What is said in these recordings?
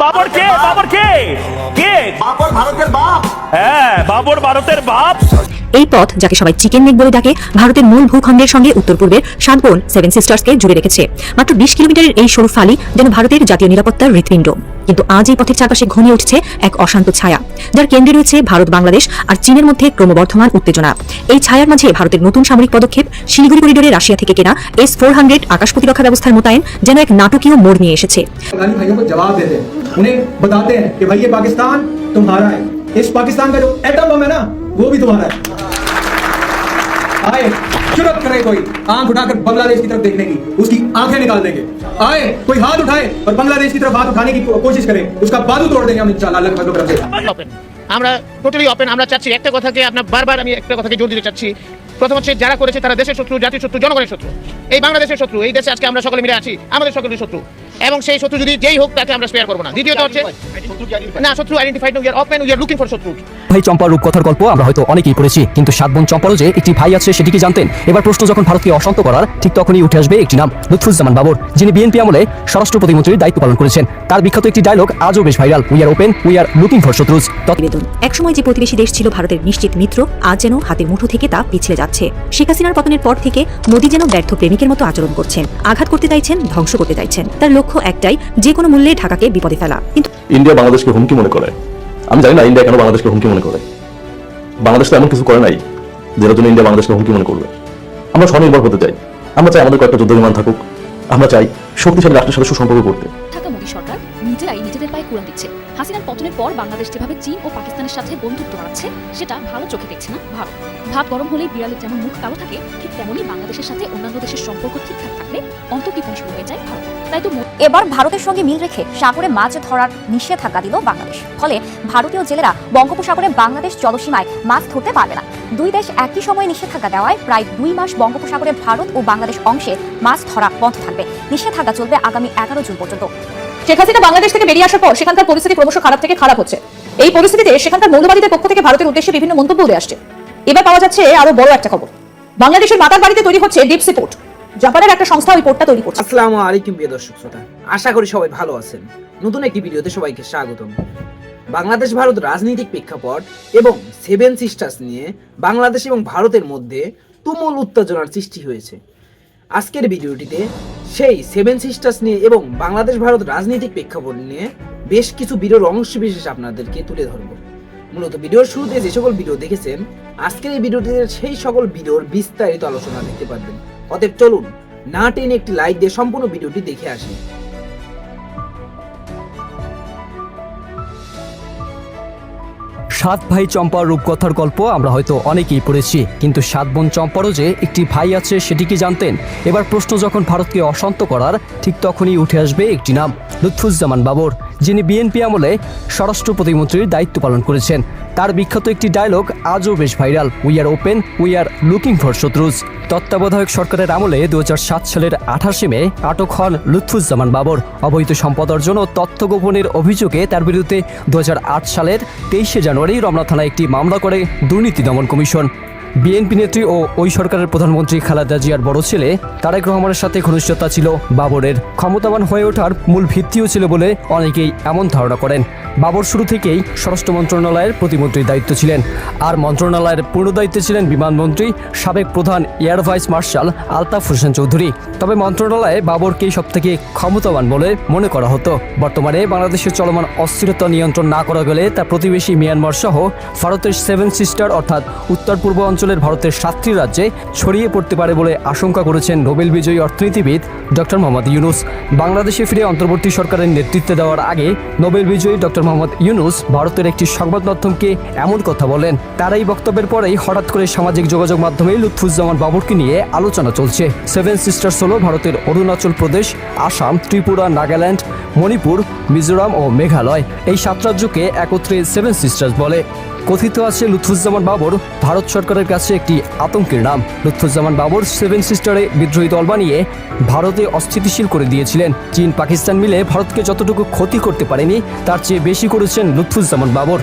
বাবর কে? বাবর কে? কে? বাবর ভারতের বাপ। হ্যাঁ বাবর ভারতের বাপ। এই পথ যাকে সবাই চিকেন নেক বলে ডাকে ভারতের মূল ভূখণ্ডের সঙ্গে উত্তর পূর্বের সাত বোন সেভেন সিস্টার্সকে জুড়ে রেখেছে মাত্র বিশ কিলোমিটারের এই সরু ফালি যেন ভারতের জাতীয় নিরাপত্তার হৃৎপিণ্ড কিন্তু আজ এই পথের চারপাশে ঘনিয়ে উঠছে এক অশান্ত ছায়া যার কেন্দ্রে রয়েছে ভারত বাংলাদেশ আর চীনের মধ্যে ক্রমবর্ধমান উত্তেজনা এই ছায়ার মাঝে ভারতের নতুন সামরিক পদক্ষেপ শিলিগুড়ি করিডোরে রাশিয়া থেকে কেনা এস ফোর হান্ড্রেড আকাশ প্রতিরক্ষা ব্যবস্থার মোতায়েন যেন এক নাটকীয় মোড় নিয়ে এসেছে अफगानी भाइयों को जवाब देते हैं उन्हें बताते हैं कि भाई ये पाकिस्तान तुम्हारा है इस पाकिस्तान का जो एटम बम है ना वो भी तुम्हारा है आए जुरत करे कोई आंख उठाकर बांग्लादेश की तरफ देखने की उसकी आंखें निकाल देंगे आए कोई हाथ उठाए और बांग्लादेश की तरफ हाथ उठाने की को- कोशिश करे उसका बाजू तोड़ देंगे हम इंशाल्लाह अल्लाह की तरफ से ওপেন আমরা টোটালি ওপেন আমরা চাচ্ছি একটা কথাকে আপনার বারবার আমি একটা কথাকে জোর দিতে চাচ্ছি প্রথম হচ্ছে যারা করেছে তারা দেশের শত্রু জাতির শত্রু জনগণের শত্রু এই বাংলাদেশের শত্রু এই দেশে আজকে আমরা সকলে মিলে আছি আমাদের সকলের শত্রু এবং সেই শত্রু যদি যেই হোক তাকে আমরা স্পেয়ার করব না। দ্বিতীয়ত হচ্ছে না শত্রু identified we are open we are looking for শত্রু। ভাই চম্পার রূপকথার গল্প আমরা হয়তো অনেকেই পড়েছি কিন্তু সাত বোন চম্পারও যে একটি ভাই আছে সেটি কি জানতেন? এবার প্রশ্ন যখন ভারতকে অশান্ত করার ঠিক তখনই উঠে আসবে একটি নাম লুৎফুজ্জামান বাবর যিনি বিএনপি আমলে স্বরাষ্ট্র প্রতিমন্ত্রীর দায়িত্ব পালন করেছেন। তার বিখ্যাত একটি ডায়লগ আজও বেশ viral we are open we are looking for শত্রুজ। প্রতিবেদন একসময় যে প্রতিবেশী দেশ ছিল ভারতের নিশ্চিত মিত্র আজ যেন হাতের মুঠো থেকে তা পিছলে যাচ্ছে। শেখ হাসিনার পতনের পর থেকে মোদী যেন ব্যর্থ প্রেমিকের মতো আচরণ করছেন আঘাত করতে চাইছেন ধ্বংস করতে চাইছেন। তার লক্ষ্য একটাই যে কোনো মূল্যে ঢাকাকে বিপদে ফেলা। কিন্তু ইন্ডিয়া বাংলাদেশকে হুমকি মনে করে। আমি জানি না ইন্ডিয়া কেন বাংলাদেশকে হুমকি মনে করে। বাংলাদেশ তো এমন কিছু করে নাই যেটার জন্য ইন্ডিয়া বাংলাদেশকে হুমকি মনে করবে। আমরা স্বনির্ভর হতে চাই। আমরা চাই আমাদের কয়েকটা যুদ্ধ বিমান থাকুক। আমরা চাই শক্তিশালী রাষ্ট্রের সাথে সুসম্পর্ক করতে। ঢাকা মোদী সরকার হাসিনার পতনের পর বাংলাদেশ যেভাবে চীন ও পাকিস্তানের সাথে বন্ধুত্ব বাড়াচ্ছে, সেটা ভালো চোখে দেখছে না ভারত। ভাত গরম হলেই বিড়ালের যেমন মুখ কালো থাকে, ঠিক তেমনই বাংলাদেশের সাথে অন্যান্য দেশের সম্পর্ক ঠিকঠাক থাকলে অন্তর্কিপণ শুরু হয়ে যায় ভারত? তাই তো এবার ভারতের সঙ্গে মিল রেখে সাগরে মাছ ধরার নিষেধাজ্ঞা দিল বাংলাদেশ। ফলে ভারতীয় জেলেরা বঙ্গোপসাগরে বাংলাদেশ জলসীমায় মাছ ধরতে পারবে না। দুই দেশ একই সময়ে নিষেধাজ্ঞা দেওয়ায় প্রায় দুই মাস বঙ্গোপসাগরে ভারত ও বাংলাদেশ অংশে মাছ ধরা বন্ধ থাকবে। নিষেধাজ্ঞা চলবে আগামী এগারো জুন পর্যন্ত। শেখ হাসিনা বাংলাদেশ থেকে বেরিয়ে আসার পর সেখানকার পরিস্থিতি ক্রমশ খারাপ থেকে খারাপ হচ্ছে। এই পরিস্থিতিতে সেখানকার মৌলবাদীদের পক্ষ থেকে ভারতের উদ্দেশ্যে বিভিন্ন মন্তব্য আসছে। এবার পাওয়া যাচ্ছে আরও বড় একটা খবর। বাংলাদেশের মাতার বাড়িতে তৈরি হচ্ছে জাপানের একটা সংস্থা ওই পোর্টটা তৈরি করছে। আসসালামু আলাইকুম প্রিয় দর্শক শ্রোতা। আশা করি সবাই ভালো আছেন। নতুন একটি ভিডিওতে সবাইকে স্বাগতম। বাংলাদেশ, ভারত রাজনৈতিক প্রেক্ষাপট এবং সেভেন সিস্টার্স নিয়ে বাংলাদেশ এবং ভারতের মধ্যে তুমুল উত্তেজনার সৃষ্টি হয়েছে। আজকের ভিডিওটিতে সেই সেভেন সিস্টার্স নিয়ে এবং বাংলাদেশ ভারত রাজনৈতিক প্রেক্ষাপট নিয়ে বেশ কিছু ভিডিওর অংশ বিশেষ আপনাদেরকে তুলে ধরব। মূলত ভিডিওর শুরুতে যে সকল ভিডিও দেখেছেন, আজকের এই ভিডিওটিতে সেই সকল ভিডিওর বিস্তারিত আলোচনা দেখতে পারবেন। অতএব চলুন, না টেনে একটি লাইক দিয়ে সম্পূর্ণ ভিডিওটি দেখে আসি। সাত ভাই চম্পার রূপকথার গল্প আমরা হয়তো অনেকেই পড়েছি। কিন্তু সাত বোন চম্পারও যে একটি ভাই আছে, সেটি কি জানতেন? এবার প্রশ্ন যখন ভারতকে অশান্ত করার, ঠিক তখনই উঠে আসবে একটি নাম, লুৎফুজ্জামান বাবর, যিনি বিএনপি আমলে স্বরাষ্ট্র প্রতিমন্ত্রীর দায়িত্ব পালন করেছেন। তার বিখ্যাত একটি ডায়লগ আজও বেশ viral we are open we are looking for শত্রুজ। তত্ত্বাবধায়ক সরকারের আমলে দু হাজার সাত সালের আঠাশে মে আটক হন লুৎফুজ্জামান বাবর। অবৈধ সম্পদ অর্জন ও তথ্য গোপনের অভিযোগে তার বিরুদ্ধে দু হাজার আট সালের তেইশে জানুয়ারি রমনা থানায় একটি মামলা করে দুর্নীতি দমন কমিশন। বিএনপি নেত্রী ও ওই সরকারের প্রধানমন্ত্রী খালেদা জিয়ার বড় ছেলে তারেক রহমানের সাথে ঘনিষ্ঠতা ছিল বাবরের। ক্ষমতাবান হয়ে ওঠার মূল ভিত্তিও ছিল বলে অনেকেই এমন ধারণা করেন। বাবর শুরু থেকেই স্বরাষ্ট্র মন্ত্রণালয়ের প্রতিমন্ত্রীর দায়িত্ব ছিলেন। আর মন্ত্রণালয়ের পূর্ণ দায়িত্বে ছিলেন বিমানমন্ত্রী সাবেক প্রধান air vice marshal Altaf Hossain Chowdhury. তবে মন্ত্রণালয়ে বাবরকেই সবথেকে ক্ষমতাবান বলে মনে করা হতো। বর্তমানে বাংলাদেশের চলমান অস্থিরতা নিয়ন্ত্রণ না করা গেলে তার প্রতিবেশী মিয়ানমার সহ ভারতের সেভেন সিস্টার অর্থাৎ উত্তর পূর্ব অঞ্চলের ভারতের সাতটি রাজ্যে ছড়িয়ে পড়তে পারে বলে আশঙ্কা করেছেন নোবেল বিজয়ী অর্থনীতিবিদ ডক্টর মোহাম্মদ ইউনুস। বাংলাদেশে ফিরে অন্তর্বর্তী সরকারের নেতৃত্বে দেওয়ার আগে নোবেল বিজয়ী ডক্টর মোহাম্মদ ইউনুস ভারতের একটি সংবাদ মাধ্যমকে এমন কথা বলেন। তার এই বক্তব্যের পরেই হঠাৎ করে সামাজিক যোগাযোগ মাধ্যমে লুৎফুজ্জামান বাবরকে নিয়ে আলোচনা চলছে। সেভেন সিস্টার্স হল ভারতের অরুণাচল প্রদেশ, আসাম, ত্রিপুরা, নাগাল্যান্ড, মণিপুর, মিজোরাম ও মেঘালয়। এই সাত রাজ্যকে একত্রে সেভেন সিস্টার্স বলে। কথিত আছে লুৎফুজ্জামান বাবর, ভারত সরকারের কাছে একটি আতঙ্কের নাম। লুৎফুজ্জামান বাবর সেভেন সিস্টারে বিদ্রোহী দল বানিয়ে ভারতে অস্থিতিশীল করে দিয়েছিলেন। চীন পাকিস্তান মিলে ভারতকে যতটুকু ক্ষতি করতে পারেনি, তার চেয়ে বেশি করেছেন লুৎফুজ্জামান বাবর।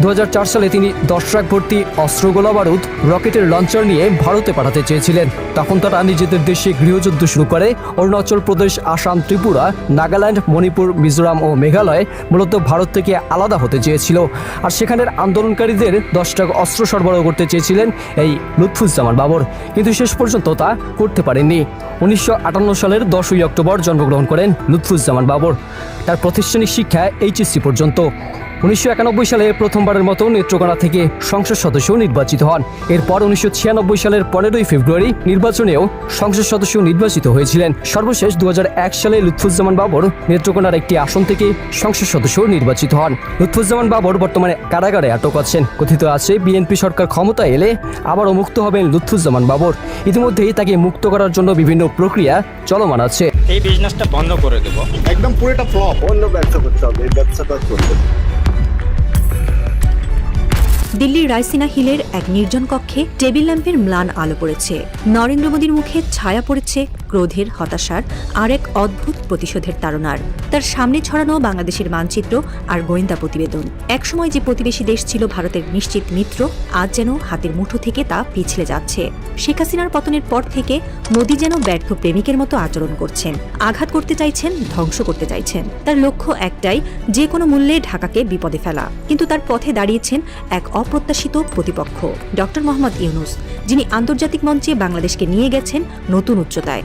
দু হাজার চার সালে তিনি দশ ট্রাক ভর্তি অস্ত্র গোলা বারুদ, রকেটের লঞ্চার নিয়ে ভারতে পাঠাতে চেয়েছিলেন। তখন তারা নিজেদের দেশে গৃহযুদ্ধ শুরু করে। অরুণাচল প্রদেশ, আসাম, ত্রিপুরা, নাগাল্যান্ড, মণিপুর, মিজোরাম ও মেঘালয় মূলত ভারত থেকে আলাদা হতে চেয়েছিল। আর সেখানের আন্দোলনকারীদের দশ ট্রাক অস্ত্র সরবরাহ করতে চেয়েছিলেন এই লুৎফুজ্জামান বাবর। কিন্তু শেষ পর্যন্ত তা করতে পারেননি। উনিশশো আটান্ন সালের দশই অক্টোবর জন্মগ্রহণ করেন লুৎফুজ্জামান বাবর। তার প্রাতিষ্ঠানিক শিক্ষা এইচএসসি পর্যন্ত। উনিশশো একানব্বই সালে প্রথমবারের মতো নেত্রকোনা থেকে সংসদ সদস্য নির্বাচিত হন। এরপর উনিশশো ছিয়ানব্বই সালের পনেরোই ফেব্রুয়ারি নির্বাচনেও সংসদ সদস্য নির্বাচিত হয়েছিলেন। সর্বশেষ দু হাজার এক সালে লুৎফুজ্জামান বাবর নেত্রকোনার একটি আসন থেকে সংসদ সদস্য নির্বাচিত হন। লুৎফুজ্জামান বাবর বর্তমানে কারাগারে আটক আছেন। কথিত আছে বিএনপি সরকার ক্ষমতা এলে আবারও মুক্ত হবেন লুৎফুজ্জামান বাবর। ইতিমধ্যেই তাকে মুক্ত করার জন্য বিভিন্ন প্রক্রিয়া চলমান আছে। এই বিজনেসটা বন্ধ করে দেব। একদম পুরোটা ফ্লপ অন্য ব্যবসা করতে হবে এই ব্যবসাটা করতে দিল্লির রায়সিনা হিলের এক নির্জন কক্ষে টেবিল ল্যাম্পের ম্লান আলো পড়েছে। নরেন্দ্র মোদীর মুখে ছায়া পড়েছে ক্রোধের, হতাশার, আর এক অদ্ভুত প্রতিশোধের তাড়নার তার সামনে ছড়ানো বাংলাদেশের মানচিত্র আর গোয়েন্দা প্রতিবেদন। একসময় যে প্রতিবেশী দেশ ছিল ভারতের নিশ্চিত মিত্র, আজ যেন হাতের মুঠো থেকে তা পিছলে যাচ্ছে। শেখ হাসিনার পতনের পর থেকে মোদী যেন ব্যর্থ প্রেমিকের মতো আচরণ করছেন, আঘাত করতে চাইছেন, ধ্বংস করতে চাইছেন। তার লক্ষ্য একটাই, যে কোনো মূল্যে ঢাকাকে বিপদে ফেলা। কিন্তু তার পথে দাঁড়িয়েছেন এক অপ্রত্যাশিত প্রতিপক্ষ, ডক্টর মোহাম্মদ ইউনুস, যিনি আন্তর্জাতিক মঞ্চে বাংলাদেশকে নিয়ে গেছেন নতুন উচ্চতায়।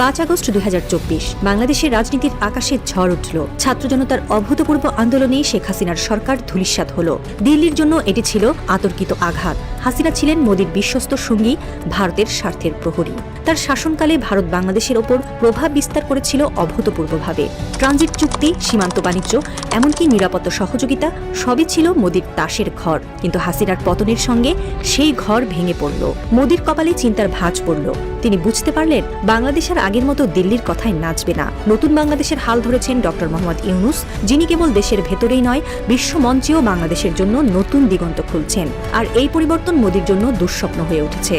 পাঁচ আগস্ট দুই হাজার চব্বিশ, বাংলাদেশের রাজনীতির আকাশে ঝড় উঠল। ছাত্র জনতার অভূতপূর্ব আন্দোলনে শেখ হাসিনার সরকার ধূলিসাৎ হল। দিল্লির জন্য এটি ছিল আতর্কিত আঘাত। হাসিনা ছিলেন মোদীর বিশ্বস্ত সঙ্গী, ভারতের স্বার্থের প্রহরী। তার শাসনকালে ভারত বাংলাদেশের ওপর প্রভাব বিস্তার করেছিল অভূতপূর্বভাবে। ট্রানজিট চুক্তি, সীমান্ত বাণিজ্য, এমনকি নিরাপত্তা সহযোগিতা, সবই ছিল মোদীর তাসের ঘর। কিন্তু হাসিনার পতনের সঙ্গে সেই ঘর ভেঙে পড়ল। মোদীর কপালে চিন্তার ভাঁজ পড়ল। তিনি বুঝতে পারলেন, বাংলাদেশ আর আগের মতো দিল্লির কথায় নাচবে না। নতুন বাংলাদেশের হাল ধরেছেন ডক্টর মোহাম্মদ ইউনুস, যিনি কেবল দেশের ভেতরেই নয় বিশ্ব মঞ্চেও বাংলাদেশের জন্য নতুন দিগন্ত খুলছেন। আর এই পরিবর্তন মোদীর জন্য দুঃস্বপ্ন হয়ে উঠেছে।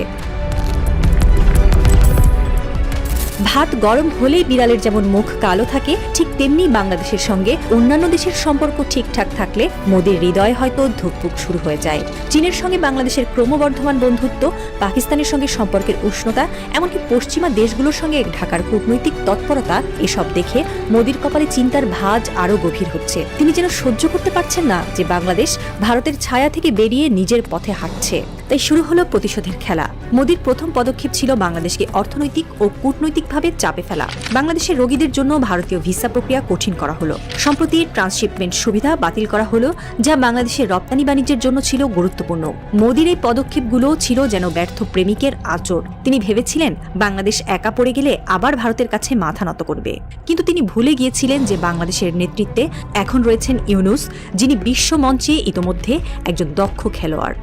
ভাত গরম হলেই বিড়ালের যেমন মুখ কালো থাকে, ঠিক তেমনি বাংলাদেশের সঙ্গে অন্যান্য দেশের সম্পর্ক ঠিকঠাক থাকলে মোদীর হৃদয় হয়তো ধুকপুক শুরু হয়ে যায়। চীনের সঙ্গে বাংলাদেশের ক্রমবর্ধমান বন্ধুত্ব, পাকিস্তানের সঙ্গে সম্পর্কের উষ্ণতা, এমনকি পশ্চিমা দেশগুলোর সঙ্গে ঢাকার কূটনৈতিক তৎপরতা, এসব দেখে মোদীর কপালে চিন্তার ভাঁজ আরও গভীর হচ্ছে। তিনি যেন সহ্য করতে পারছেন না যে বাংলাদেশ ভারতের ছায়া থেকে বেরিয়ে নিজের পথে হাঁটছে। তাই শুরু হলো প্রতিশোধের খেলা। মোদীর প্রথম পদক্ষেপ ছিল বাংলাদেশকে অর্থনৈতিক ও কূটনৈতিকভাবে চাপে ফেলা। বাংলাদেশের রোগীদের জন্য ভারতীয় ভিসা প্রক্রিয়া কঠিন করা হলো। সম্প্রতি ট্রান্সশিপমেন্ট সুবিধা বাতিল করা হলো, যা বাংলাদেশের রপ্তানি বাণিজ্যের জন্য ছিল গুরুত্বপূর্ণ। মোদীর এই পদক্ষেপগুলো ছিল যেন ব্যর্থ প্রেমিকের আচর। তিনি ভেবেছিলেন, বাংলাদেশ একা পড়ে গেলে আবার ভারতের কাছে মাথা নত করবে। কিন্তু তিনি ভুলে গিয়েছিলেন যে বাংলাদেশের নেতৃত্বে এখন রয়েছেন ইউনুস, যিনি বিশ্ব মঞ্চে ইতোমধ্যে একজন দক্ষ খেলোয়াড়।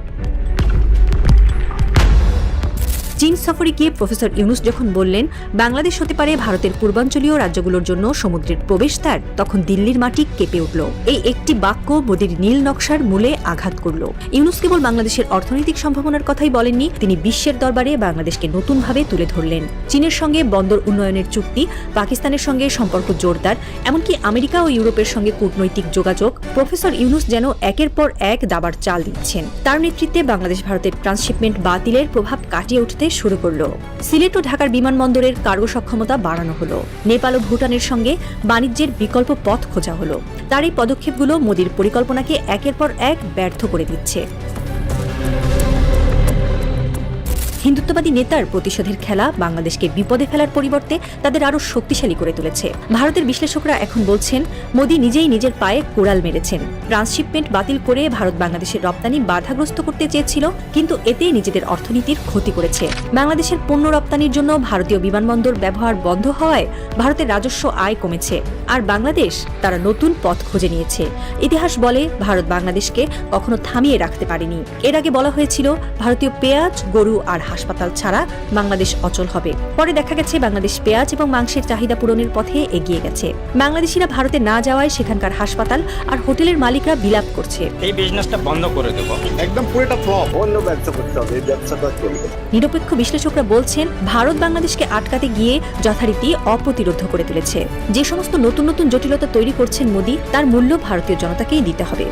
চীন সফরে গিয়ে প্রফেসর ইউনুস যখন বললেন, বাংলাদেশ হতে পারে ভারতের পূর্বাঞ্চলীয় রাজ্যগুলোর জন্য সমুদ্রের প্রবেশদ্বার তখন দিল্লির মাটি কেঁপে উঠল। এই একটি বাক্য মোদীর নীল নকশার মূলে আঘাত করল। ইউনুস কেবল বাংলাদেশের অর্থনৈতিক সম্ভাবনার কথাই বলেননি, তিনি বিশ্বের দরবারে বাংলাদেশকে নতুনভাবে তুলে ধরলেন। চীনের সঙ্গে বন্দর উন্নয়নের চুক্তি, পাকিস্তানের সঙ্গে সম্পর্ক জোরদার, এমনকি আমেরিকা ও ইউরোপের সঙ্গে কূটনৈতিক যোগাযোগ, প্রফেসর ইউনুস যেন একের পর এক দাবার চাল দিচ্ছেন। তার নেতৃত্বে বাংলাদেশ ভারতের ট্রান্সশিপমেন্ট বাতিলের প্রভাব কাটিয়ে উঠতে শুরু করল। সিলেট ও ঢাকার বিমানবন্দরের কার্গো সক্ষমতা বাড়ানো হলো। নেপাল ও ভুটানের সঙ্গে বাণিজ্যের বিকল্প পথ খোঁজা হলো। তার এই পদক্ষেপগুলো মোদীর পরিকল্পনাকে একের পর এক ব্যর্থ করে দিচ্ছে। হিন্দুত্ববাদী নেতার প্রতিশোধের খেলা বাংলাদেশকে বিপদে ফেলার পরিবর্তে তাদের আরও শক্তিশালী করে তুলেছে। ভারতের বিশ্লেষকরা এখন বলছেন, মোদী নিজেই নিজের পায়ে কোড়াল মেরেছেন। ট্রান্সশিপমেন্ট বাতিল করে ভারত বাংলাদেশের রপ্তানি বাধাগ্রস্ত করতে চেয়েছিল, কিন্তু এতেই নিজেদের অর্থনীতির ক্ষতি করেছে। বাংলাদেশের পণ্য রপ্তানির জন্য ভারতীয় বিমানবন্দর ব্যবহার বন্ধ হওয়ায় ভারতের রাজস্ব আয় কমেছে, আর বাংলাদেশ তারা নতুন পথ খুঁজে নিয়েছে। ইতিহাস বলে, ভারত বাংলাদেশকে কখনো থামিয়ে রাখতে পারেনি। এর আগে বলা হয়েছিল, ভারতীয় পেঁয়াজ, গরু আর হাসপাতাল ছাড়া বাংলাদেশ অচল হবে। পরে দেখা গেছে বাংলাদেশ পেঁয়াজ এবং মাংসের চাহিদা পূরণের পথে এগিয়ে গেছে। বাংলাদেশিরা ভারতে না যাওয়ায় সেখানকার হাসপাতাল আর হোটেলের মালিকরা বিলাপ করছে। এই বিজনেসটা বন্ধ করে দেবো। একদম পুরোটা ফ্লপ। অন্য ব্যবসা করতে হবে এই ব্যবসাটা চলবে নিরপেক্ষ বিশ্লেষকরা বলছেন ভারত বাংলাদেশকে আটকাতে গিয়ে যথারীতি অপ্রতিরোধ করে তুলেছে। যে সমস্ত নতুন নতুন জটিলতা তৈরি করছেন মোদী তার মূল্য ভারতীয় জনতাকেই দিতে হবে।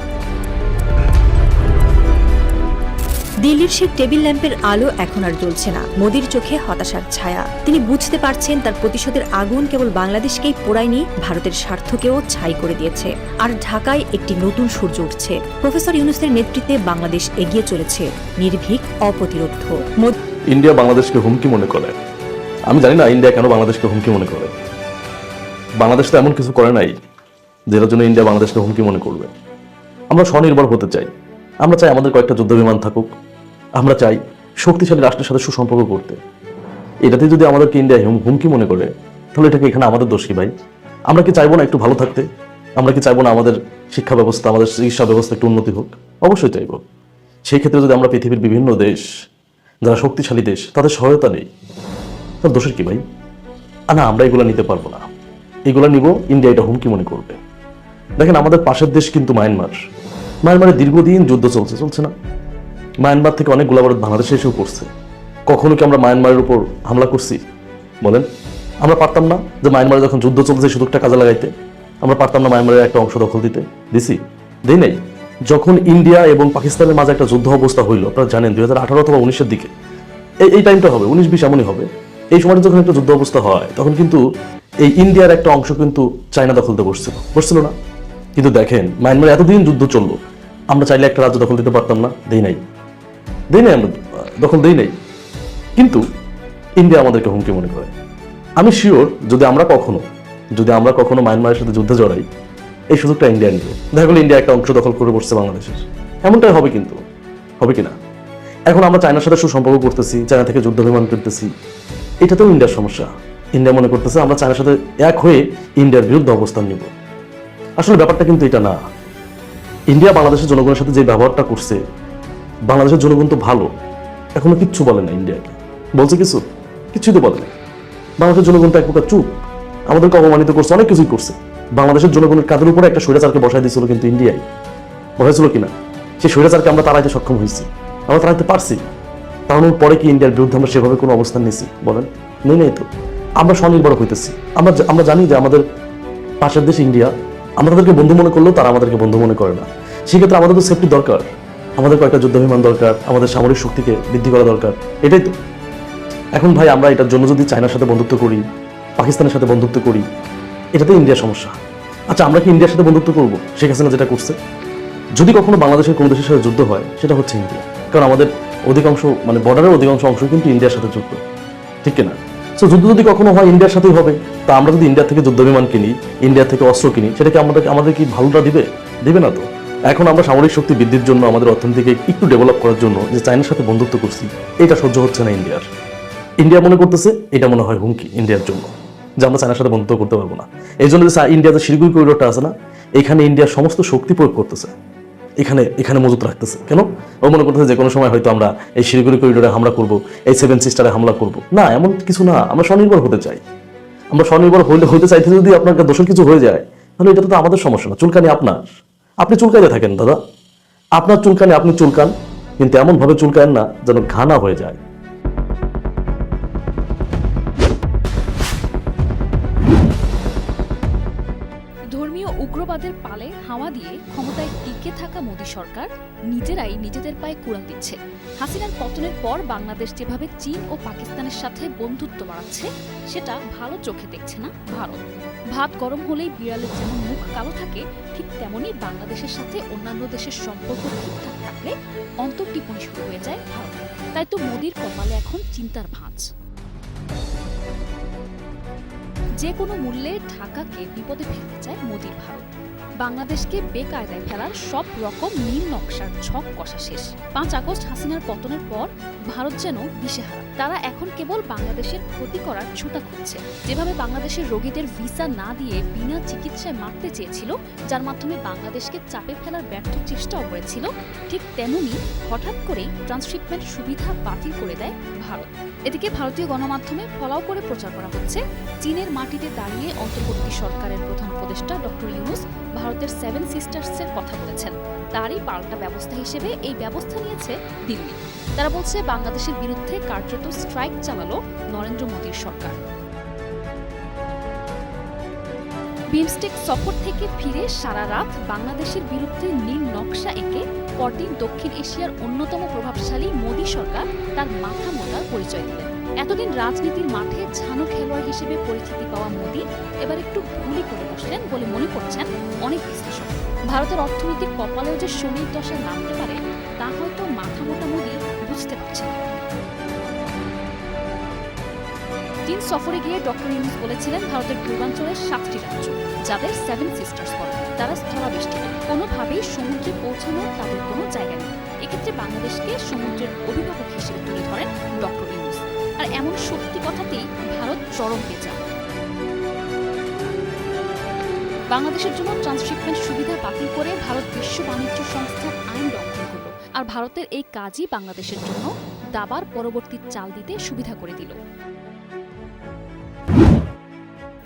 দিল্লির সেই টেবিল ল্যাম্পের আলো এখন আর জ্বলছে না। মোদির চোখে হতাশার ছায়া। তিনি বুঝতে পারছেন তার প্রতিশোধের আগুন কেবল বাংলাদেশকেই পোড়ায়নি, ভারতের স্বার্থকেও ছাই করে দিয়েছে। আর ঢাকায় একটি নতুন সূর্য উঠছে। প্রফেসর ইউনুসের নেতৃত্বে বাংলাদেশ এগিয়ে চলেছে। নির্ভীক, অপ্রতিরোধ ইন্ডিয়া বাংলাদেশকে হুমকি মনে করে। আমি জানি না ইন্ডিয়া কেন বাংলাদেশকে হুমকি মনে করে। বাংলাদেশ তো এমন কিছু করে নাই, যেটার জন্য ইন্ডিয়া বাংলাদেশকে হুমকি মনে করবে। আমরা স্বনির্ভর হতে চাই। আমরা চাই আমাদের কয়েকটা যুদ্ধ বিমান থাকুক। আমরা চাই শক্তিশালী রাষ্ট্রের সাথে সুসম্পর্ক করতে। এটাতে যদি আমাদেরকে ইন্ডিয়া হুম- হুমকি মনে করে, তাহলে এটাকে এখানে আমাদের দোষ ভাই? আমরা কি চাইব না একটু ভালো থাকতে? আমরা কি চাইব না আমাদের শিক্ষা ব্যবস্থা, আমাদের চিকিৎসা ব্যবস্থা একটু উন্নতি হোক? অবশ্যই চাইব। সেই ক্ষেত্রে যদি আমরা পৃথিবীর বিভিন্ন দেশ, যারা শক্তিশালী দেশ, তাদের সহায়তা নেই, তার দোষের কি ভাই? না, আমরা এগুলো নিতে পারব না। এগুলো নিব ইন্ডিয়া এটা হুমকি মনে করবে। দেখেন, আমাদের পাশের দেশ কিন্তু মায়ানমার মায়ানমারে দীর্ঘদিন যুদ্ধ চলছে চলছে না? মায়ানমার থেকে অনেক গোলাবারুদ বাংলাদেশে এসেও পড়ছে। কখনো কি আমরা মায়ানমারের উপর হামলা করছি? বলেন। আমরা পারতাম না যে মায়ানমারে যখন যুদ্ধ চলছে সুযোগটা কাজে লাগাইতে। আমরা পারতাম না মায়ানমারের একটা অংশ দখল দিতে। দিছি। দেই নাই। যখন ইন্ডিয়া এবং পাকিস্তানের মাঝে একটা যুদ্ধ অবস্থা হইল, আপনারা জানেন দুই হাজার আঠারো অথবা উনিশের দিকে। এই এই টাইমটা হবে, উনিশ, বিশ এমনই হবে। এই সময়টা যখন একটা যুদ্ধ অবস্থা হয়, তখন কিন্তু এই ইন্ডিয়ার একটা অংশ কিন্তু চায়না দখলতে বসছিল। বসছিল না। কিন্তু দেখেন, মায়ানমারে এতদিন যুদ্ধ চলল। আমরা চাইলে একটা রাজ্য দখল দিতে পারতাম না। দেই নাই। দেই নাই আমরা দখল দেই নাই। কিন্তু ইন্ডিয়া আমাদেরকে হুমকি মনে করে। আমি শিওর যদি আমরা কখনো, যদি আমরা কখনো মায়ানমারের সাথে যুদ্ধে জড়াই, এই সুযোগটা ইন্ডিয়া নিবে। দেখা গেলো ইন্ডিয়া একটা অংশ দখল করে বসছে বাংলাদেশের। এমনটাই হবে কিন্তু, হবে কিনা? এখন আমরা চায়নার সাথে সুসম্পর্ক করতেছি, চায়না থেকে যুদ্ধ বিমান কিনতেছি, এটা তো ইন্ডিয়ার সমস্যা। ইন্ডিয়া মনে করতেছে আমরা চায়নার সাথে এক হয়ে ইন্ডিয়ার বিরুদ্ধে অবস্থান নিব। আসলে ব্যাপারটা কিন্তু এটা না। ইন্ডিয়া বাংলাদেশের জনগণের সাথে যে ব্যবহারটা করছে বাংলাদেশের জনগণ তো ভালো। এখনও কিচ্ছু বলে না ইন্ডিয়াকে। বলছে কিছু? কিছুই তো বলে না। বাংলাদেশের জনগণ তো এক প্রকার চুপ। আমাদেরকে অপমানিত করছে, অনেক কিছুই করছে। বাংলাদেশের জনগণের কাঁধের উপরে একটা স্বৈরাচারকে বসাই দিয়েছিল কিন্তু ইন্ডিয়ায় বসাইছিল কিনা? সেই স্বৈরাচারকে আমরা তাড়াইতে সক্ষম হয়েছি। আমরা তাড়াইতে পারছি। তাড়ানোর পরে কি ইন্ডিয়ার বিরুদ্ধে আমরা সেভাবে কোনো অবস্থান নিয়েছি? বলেন। নেই নেই তো। আমরা স্বনির্ভর হইতেছি। আমরা আমরা জানি যে আমাদের পাশের দেশ ইন্ডিয়া। আমরা তাদেরকে বন্ধু মনে করলেও তারা আমাদেরকে বন্ধু মনে করে না। সেক্ষেত্রে আমাদের তো সেফটি দরকার। আমাদের কয়েকটা যুদ্ধ বিমান দরকার, আমাদের সামরিক শক্তিকে বৃদ্ধি করা দরকার। এটাই তো। এখন ভাই আমরা এটার জন্য যদি চায়নার সাথে বন্ধুত্ব করি, পাকিস্তানের সাথে বন্ধুত্ব করি এটাতে ইন্ডিয়ার সমস্যা। আচ্ছা আমরা কি ইন্ডিয়ার সাথে বন্ধুত্ব করব? শেখ হাসিনা যেটা করছে। যদি কখনো বাংলাদেশের কোনো দেশের সাথে যুদ্ধ হয়, সেটা হচ্ছে ইন্ডিয়া। কারণ আমাদের অধিকাংশ মানে বর্ডারের অধিকাংশ অংশ কিন্তু ইন্ডিয়ার সাথে যুক্ত। ঠিক কিনা? সো যুদ্ধ যদি কখনো হয়, ইন্ডিয়ার সাথেই হবে। তা আমরা যদি ইন্ডিয়া থেকে যুদ্ধ বিমান কিনি, ইন্ডিয়া থেকে অস্ত্র কিনি, সেটা কি আমাদের আমাদের কি ভালোটা দিবে? দিবে না তো। এখন আমরা সামরিক শক্তি বৃদ্ধির জন্য আমাদের অর্থনীতিকে একটু ডেভেলপ করার জন্য যে চায়নার সাথে বন্ধুত্ব করছি, এটা সহ্য হচ্ছে না ইন্ডিয়ার। ইন্ডিয়া মনে করতেছে, এটা মনে হয় হুমকি ইন্ডিয়ার জন্য, যে আমরা চায়নার সাথে বন্ধুত্ব করতে পারব না। এই জন্য যে ইন্ডিয়াতে শিলিগুড়ি করিডোরটা আছে না, এখানে ইন্ডিয়ার সমস্ত শক্তি প্রয়োগ করতেছে। এখানে এখানে মজুত রাখতেছে। কেন? ও মনে করতেছে যে কোনো সময় হয়তো আমরা এই শিলিগুড়ি করিডোরে হামলা করব, এই সেভেন সিস্টারে হামলা করব। না, এমন কিছু না, আমরা স্বনির্ভর হতে চাই। আমরা স্বনির্ভর হইলে, হইতে চাইতে যদি আপনার দোষের কিছু হয়ে যায়, তাহলে এটা তো আমাদের সমস্যা না, চুলকানি আপনার। আপনি চুলকাইতে থাকেন, দাদা। আপনার চুলকানি আপনি চুলকান, কিন্তু এমন ভাবে চুলকান না যেন ঘানা হয়ে যায়। উগ্রবাদের পালে হাওয়া দিয়ে ক্ষমতায় টিকে থাকা মোদী সরকার নিজেরাই নিজেদের পায়ে কুড়াল দিচ্ছে। হাসিনার পতনের পর বাংলাদেশ যেভাবে চীন ও পাকিস্তানের সাথে বন্ধুত্ব বাড়াচ্ছে, সেটা ভালো চোখে দেখছে না ভারত। ভাত গরম হলেই বিড়ালের যেমন মুখ কালো থাকে, ঠিক তেমনই বাংলাদেশের সাথে অন্যান্য দেশের সম্পর্ক ঠিকঠাক থাকলে অন্তর্টিপনি শুরু হয়ে যায় ভারত। তাই তো মোদীর কপালে এখন চিন্তার ভাঁজ। যে কোনো মূল্যে ঢাকাকে বিপদে ফেলতে চায় মোদীর ভারত। বাংলাদেশকে বেকায়দায় ফেলার সব রকম নীল নকশার ছক কষা শেষ। পাঁচ আগস্ট হাসিনার পতনের পর ভারত যেন দিশেহারা। তারা এখন কেবল বাংলাদেশের ক্ষতি করার ছুতা খুঁজছে। যেভাবে বাংলাদেশের রোগীদের ভিসা না দিয়ে বিনা চিকিৎসায় মারতে চেয়েছিল, যার মাধ্যমে বাংলাদেশকে চাপে ফেলার ব্যর্থ চেষ্টাও করেছিল, ঠিক তেমনি হঠাৎ করেই ট্রান্সশিপমেন্ট সুবিধা বাতিল করে দেয় ভারত। এদিকে ভারতীয় গণমাধ্যমে ফলাও করে প্রচার করা হচ্ছে, চীনের মাটিতে দাঁড়িয়ে অন্তর্বর্তী সরকারের প্রধান উপদেষ্টা ডক্টর ইউনুস ভারতের সেভেন সিস্টার্সের কথা বলেছেন। তারই পাল্টা ব্যবস্থা হিসেবে এই ব্যবস্থা নিয়েছে দিল্লি। তারা বলছে, বাংলাদেশের বিরুদ্ধে কার্যত স্ট্রাইক চালালো নরেন্দ্র মোদীর সরকার। বিমস্টেক সফর থেকে ফিরে সারা রাত বাংলাদেশের বিরুদ্ধে নীল নকশা এঁকে পরদিন দক্ষিণ এশিয়ার অন্যতম প্রভাবশালী মোদী সরকার তার মাথা মোটার পরিচয় দিলেন। এতদিন রাজনীতির মাঠে ঝানু খেলোয়াড় হিসেবে পরিচিতি পাওয়া মোদী এবার একটু ভুলই করে বসলেন বলে মনে করছেন অনেক বিশ্লেষক। ভারতের অর্থনীতির কপালেও যে শনির দশা নামতে পারে, তা হয়তো মাথা মোটা মোদী বুঝতে পারছেন চীন সফরে গিয়ে ডক্টর ইউনুস বলেছিলেন ভারতের পূর্বাঞ্চলের সাতটি রাজ্য, যাদের সেভেন সিস্টার্স বলে তারা স্থলাবেষ্টিত কোনোভাবেই সমুদ্রে পৌঁছানোর তাদের কোনো জায়গা নেই। এক্ষেত্রে বাংলাদেশকে সমুদ্রের অভিভাবক হিসেবে তুলে ধরেন ডক্টর আর এমন শক্তি কথাতেই ভারত চরম পেঁচা। বাংলাদেশের জন্য ট্রান্সশিপমেন্ট সুবিধা বাতিল করে ভারত বিশ্ব বাণিজ্য সংস্থার আইন লঙ্ঘন করল আর ভারতের এই কাজই বাংলাদেশের জন্য দাবার পরবর্তী চাল দিতে সুবিধা করে দিল।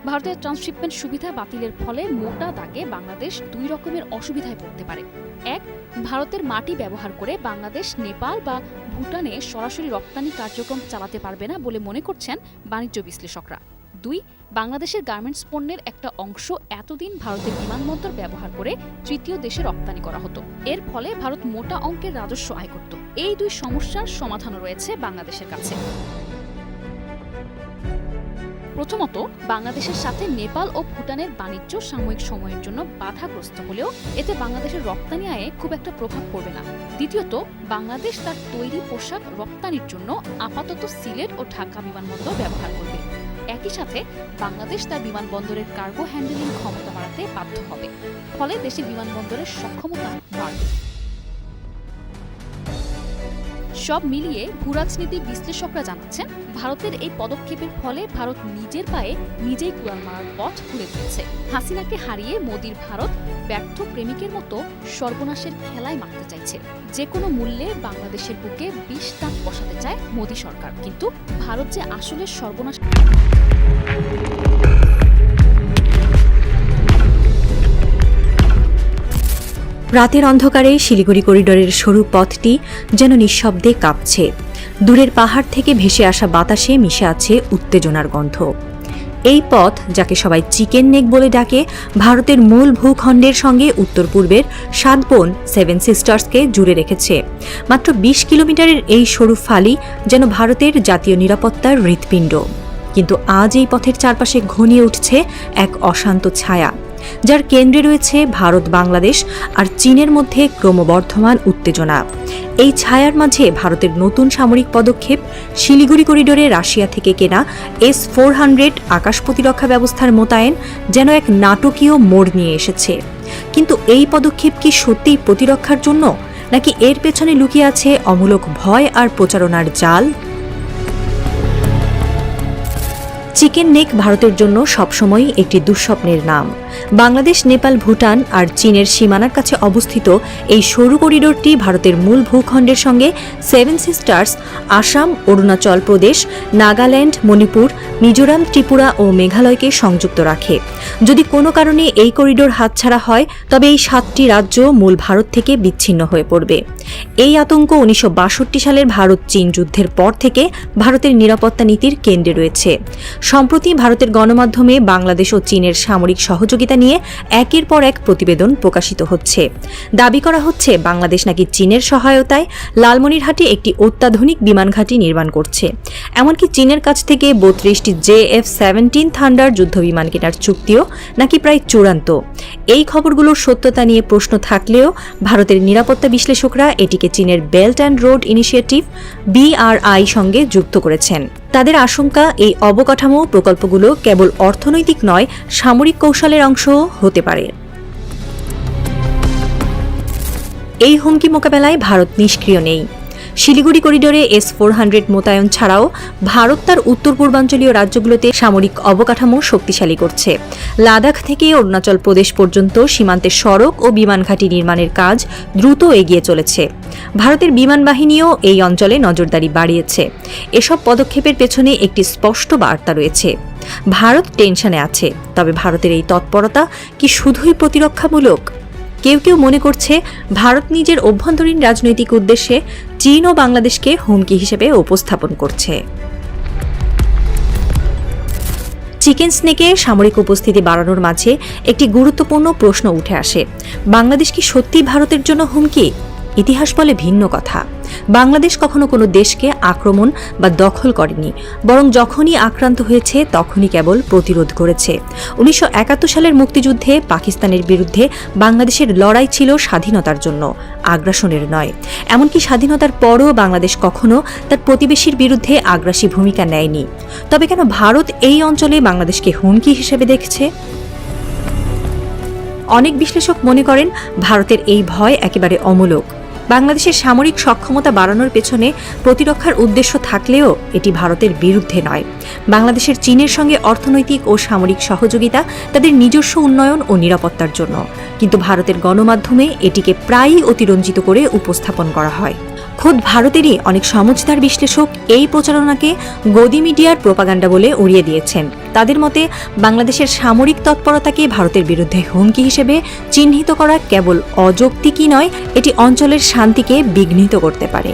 ভারতের ট্রান্সশিপমেন্ট সুবিধা বাতিলের ফলে মোটা দাগে বাংলাদেশ দুই রকমের অসুবিধায় পড়তে পারে। এক, ভারতের মাটি ব্যবহার করে বাংলাদেশ, নেপাল বা ভুটানে সরাসরি রপ্তানি কার্যক্রম চালাতে পারবে না বলে মনে করছেন বাণিজ্য বিশ্লেষকরা। দুই, বাংলাদেশের গার্মেন্টস পণ্যের একটা অংশ এতদিন ভারতের বিমানবন্দর ব্যবহার করে তৃতীয় দেশে রপ্তানি করা হতো। এর ফলে ভারত মোটা অঙ্কের রাজস্ব আয় করত। এই দুই সমস্যার সমাধানও রয়েছে বাংলাদেশের কাছে। প্রথমত, বাংলাদেশের সাথে নেপাল ও ভুটানের বাণিজ্য সাময়িক সময়ের জন্য বাধাগ্রস্ত হলেও এতে বাংলাদেশের রপ্তানি আয়ে খুব একটা প্রভাব পড়বে না। দ্বিতীয়ত, বাংলাদেশ তার তৈরি পোশাক রপ্তানির জন্য আপাতত সিলেট ও ঢাকা বিমানবন্দর ব্যবহার করবে। একই সাথে, বাংলাদেশ তার বিমানবন্দরের কার্গো হ্যান্ডেলিং ক্ষমতা বাড়াতে বাধ্য হবে। ফলে দেশের বিমানবন্দরের সক্ষমতা বাড়বে। সব মিলিয়ে ভূরাজনীতি বিশ্লেষকরা জানাচ্ছেন, ভারতের এই পদক্ষেপের ফলে ভারত নিজের পায়ে নিজেই কুড়াল মারার পথ খুলে দিয়েছে হাসিনাকে হারিয়ে মোদির ভারত ব্যর্থ প্রেমিকের মতো সর্বনাশের খেলায় মারতে চাইছে। যে কোনো মূল্যে বাংলাদেশের বুকে বিষ দাঁত বসাতে চায় মোদী সরকার। কিন্তু ভারত যে আসলে সর্বনাশ রাতের অন্ধকারে শিলিগুড়ি করিডোরের সরু পথটি যেন নিঃশব্দে কাঁপছে। দূরের পাহাড় থেকে ভেসে আসা বাতাসে মিশে আছে উত্তেজনার গন্ধ। এই পথ, যাকে সবাই চিকেন নেক বলে ডাকে, ভারতের মূল ভূখণ্ডের সঙ্গে উত্তর পূর্বের সাত বোন সেভেন সিস্টার্সকে জুড়ে রেখেছে। মাত্র বিশ কিলোমিটারের এই সরু ফালি যেন ভারতের জাতীয় নিরাপত্তার হৃৎপিণ্ড। কিন্তু আজ এই পথের চারপাশে ঘনিয়ে উঠছে এক অশান্ত ছায়া। যার কেন্দ্রে রয়েছে ভারত, বাংলাদেশ আর চীনের মধ্যে ক্রমবর্ধমান উত্তেজনা। এই ছায়ার মাঝে ভারতের নতুন সামরিক পদক্ষেপ শিলিগুড়ি করিডোরে রাশিয়া থেকে কেনা এস ফোর হান্ড্রেড আকাশ প্রতিরক্ষা ব্যবস্থার মোতায়েন যেন এক নাটকীয় মোড় নিয়ে এসেছে। কিন্তু এই পদক্ষেপ কি সত্যিই প্রতিরক্ষার জন্য, নাকি এর পেছনে লুকিয়ে আছে অমূলক ভয় আর প্রচারণার জাল? চিকেন নেক ভারতের জন্য সবসময়ই একটি দুঃস্বপ্নের নাম। বাংলাদেশ, নেপাল, ভুটান আর চীনের সীমানার কাছে অবস্থিত এই সরু করিডোরটি ভারতের মূল ভূখণ্ডের সঙ্গে সেভেন সিস্টার্স আসাম, অরুণাচল প্রদেশ, নাগাল্যান্ড, মণিপুর, মিজোরাম, ত্রিপুরা ও মেঘালয়কে সংযুক্ত রাখে। যদি কোনো কারণে এই করিডোর হাতছাড়া হয়, তবে এই সাতটি রাজ্য মূল ভারত থেকে বিচ্ছিন্ন হয়ে পড়বে। এই আতঙ্ক উনিশশো বাষট্টি সালের ভারত চীন যুদ্ধের পর থেকে ভারতের নিরাপত্তা নীতির কেন্দ্রে রয়েছে। সম্প্রতি ভারতের গণমাধ্যমে বাংলাদেশ ও চীনের সামরিক সহযোগিতা নিয়ে একের পর এক প্রতিবেদন প্রকাশিত হচ্ছে। দাবি করা হচ্ছে, বাংলাদেশ নাকি চীনের সহায়তায় লালমনিরহাটে একটি অত্যাধুনিক বিমান ঘাঁটি নির্মাণ করছে। এমনকি চীনের কাছ থেকে বত্রিশটি জে এফ সেভেন্টিন থান্ডার যুদ্ধবিমান কেনার চুক্তিও নাকি প্রায় চূড়ান্ত। এই খবরগুলোর সত্যতা নিয়ে প্রশ্ন থাকলেও ভারতের নিরাপত্তা বিশ্লেষকরা এটিকে চীনের belt and road initiative BRI সঙ্গে যুক্ত করেছেন। তাদের আশঙ্কা, এই অবকাঠামো প্রকল্পগুলো কেবল অর্থনৈতিক নয়, সামরিক কৌশলের অংশ হতে পারে। এই হুমকি মোকাবেলায় ভারত নিষ্ক্রিয় নেই। শিলিগুড়ি করিডোরে এস ফোর হান্ড্রেড মোতায়েন ছাড়াও ভারত তার উত্তর পূর্বাঞ্চলীয় রাজ্যগুলোতে সামরিক অবকাঠামো শক্তিশালী করছে। লাদাখ থেকে অরুণাচল প্রদেশ পর্যন্ত সীমান্তে সড়ক ও বিমান ঘাঁটি নির্মাণের কাজ দ্রুত এগিয়ে চলেছে। ভারতের বিমান বাহিনীও এই অঞ্চলে নজরদারি বাড়িয়েছে। এসব পদক্ষেপের পেছনে একটি স্পষ্ট বার্তা রয়েছে। ভারত টেনশনে আছে, তবে ভারতের এই তৎপরতা কি শুধুই প্রতিরক্ষামূলক? কেউ কেউ মনে করছে ভারত নিজের অভ্যন্তরীণ রাজনৈতিক উদ্দেশ্যে চীন ও বাংলাদেশকে হুমকি হিসেবে উপস্থাপন করছে। চিকেন স্নেকে সামরিক উপস্থিতি বাড়ানোর মাঝে একটি গুরুত্বপূর্ণ প্রশ্ন উঠে আসে। বাংলাদেশ কি সত্যি ভারতের জন্য হুমকি? ইতিহাস বলে ভিন্ন কথা। বাংলাদেশ কখনো কোনো দেশকে আক্রমণ বা দখল করেনি, বরং যখনই আক্রান্ত হয়েছে তখনই কেবল প্রতিরোধ করেছে। উনিশশো একাত্তর সালের মুক্তিযুদ্ধে পাকিস্তানের বিরুদ্ধে বাংলাদেশের লড়াই ছিল স্বাধীনতার জন্য, আগ্রাসনের নয়। এমনকি স্বাধীনতার পরও বাংলাদেশ কখনো তার প্রতিবেশীর বিরুদ্ধে আগ্রাসী ভূমিকা নেয়নি। তবে কেন ভারত এই অঞ্চলে বাংলাদেশকে হুমকি হিসেবে দেখছে? অনেক বিশ্লেষক মনে করেন, ভারতের এই ভয় একেবারে অমূলক। বাংলাদেশের সামরিক সক্ষমতা বাড়ানোর পেছনে প্রতিরক্ষার উদ্দেশ্য থাকলেও এটি ভারতের বিরুদ্ধে নয়। বাংলাদেশের চীনের সঙ্গে অর্থনৈতিক ও সামরিক সহযোগিতা তাদের নিজস্ব উন্নয়ন ও নিরাপত্তার জন্য। কিন্তু ভারতের গণমাধ্যমে এটিকে প্রায়ই অতিরঞ্জিত করে উপস্থাপন করা হয়। খোদ ভারতেরই অনেক সমঝদার বিশ্লেষক এই প্রচারণাকে গদি মিডিয়ার প্রোপাগান্ডা বলে উড়িয়ে দিয়েছেন। তাদের মতে, বাংলাদেশের সামরিক তৎপরতাকে ভারতের বিরুদ্ধে হুমকি হিসেবে চিহ্নিত করা কেবল অযৌক্তিকই নয়, এটি অঞ্চলের শান্তিকে বিঘ্নিত করতে পারে।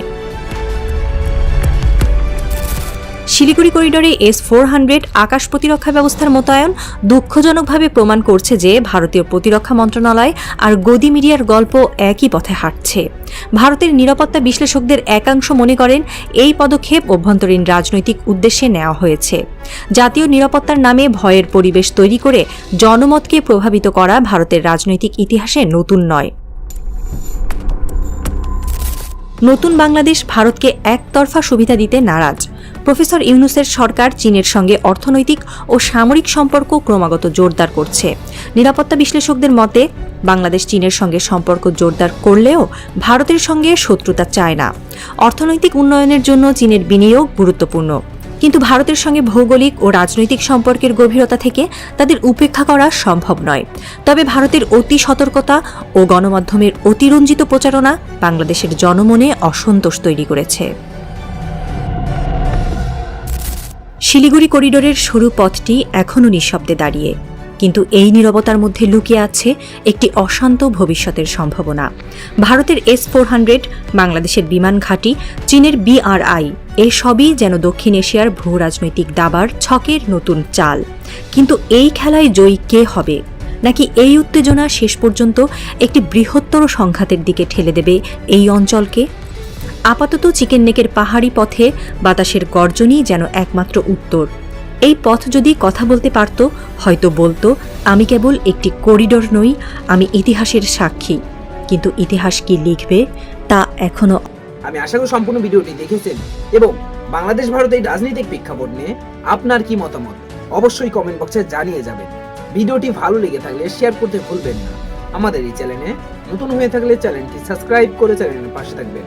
শিলিগুড়ি করিডোরে এস ফোর হান্ড্রেড আকাশ প্রতিরক্ষা ব্যবস্থার মোতায়েন দুঃখজনকভাবে প্রমাণ করছে যে ভারতীয় প্রতিরক্ষা মন্ত্রণালয় আর গদি মিডিয়ার গল্প একই পথে হাঁটছে। ভারতের নিরাপত্তা বিশ্লেষকদের একাংশ মনে করেন এই পদক্ষেপ অভ্যন্তরীণ রাজনৈতিক উদ্দেশ্যে নেওয়া হয়েছে। জাতীয় নিরাপত্তার নামে ভয়ের পরিবেশ তৈরি করে জনমতকে প্রভাবিত করা ভারতের রাজনৈতিক ইতিহাসে নতুন নয়। নতুন বাংলাদেশ ভারতকে একতরফা সুবিধা দিতে নারাজ। প্রফেসর ইউনুসের সরকার চীনের সঙ্গে অর্থনৈতিক ও সামরিক সম্পর্ক ক্রমাগত জোরদার করছে। নিরাপত্তা বিশ্লেষকদের মতে, বাংলাদেশ চীনের সঙ্গে সম্পর্ক জোরদার করলেও ভারতের সঙ্গে শত্রুতা চায় না। অর্থনৈতিক উন্নয়নের জন্য চীনের বিনিয়োগ গুরুত্বপূর্ণ। কিন্তু ভারতের সঙ্গে ভৌগোলিক ও রাজনৈতিক সম্পর্কের গভীরতা থেকে তাদের উপেক্ষা করা সম্ভব নয়। তবে ভারতের অতি সতর্কতা ও গণমাধ্যমের অতিরঞ্জিত প্রচারণা বাংলাদেশের জনমনে অসন্তোষ তৈরি করেছে। শিলিগুড়ি করিডোরের সরু পথটি এখনও নিঃশব্দে দাঁড়িয়ে, কিন্তু এই নীরবতার মধ্যে লুকিয়ে আছে একটি অশান্ত ভবিষ্যতের সম্ভাবনা। ভারতের এস ফোর হান্ড্রেড বাংলাদেশের বিমান ঘাঁটি, চীনের বিআরআই এসবই যেন দক্ষিণ এশিয়ার ভূ রাজনৈতিক দাবার ছকের নতুন চাল। কিন্তু এই খেলায় জয়ী কে হবে? নাকি এই উত্তেজনা শেষ পর্যন্ত একটি বৃহত্তর সংঘাতের দিকে ঠেলে দেবে এই অঞ্চলকে? আপাতত চিকেন নেকের পাহাড়ি পথে বাতাসের গর্জনই যেন একমাত্র উত্তর। এই পথ যদি কথা বলতে পারত, হয়তো বলতো, আমি কেবল একটি করিডোর নই, আমি ইতিহাসের সাক্ষী। কিন্তু ইতিহাস কি লিখবে, তা এখনও আমি আশা করি সম্পূর্ণ ভিডিওটি দেখেছেন। এবং বাংলাদেশ ভারতের রাজনৈতিক প্রেক্ষাপট নিয়ে আপনার কি মতামত? অবশ্যই কমেন্ট বক্সে জানিয়ে যাবেন। ভিডিওটি ভালো লেগে থাকলে শেয়ার করতে ভুলবেন না। আমাদের এই চ্যানেলে নতুন হয়ে থাকলে চ্যানেলটি সাবস্ক্রাইব করে চ্যানেলের পাশে থাকবেন।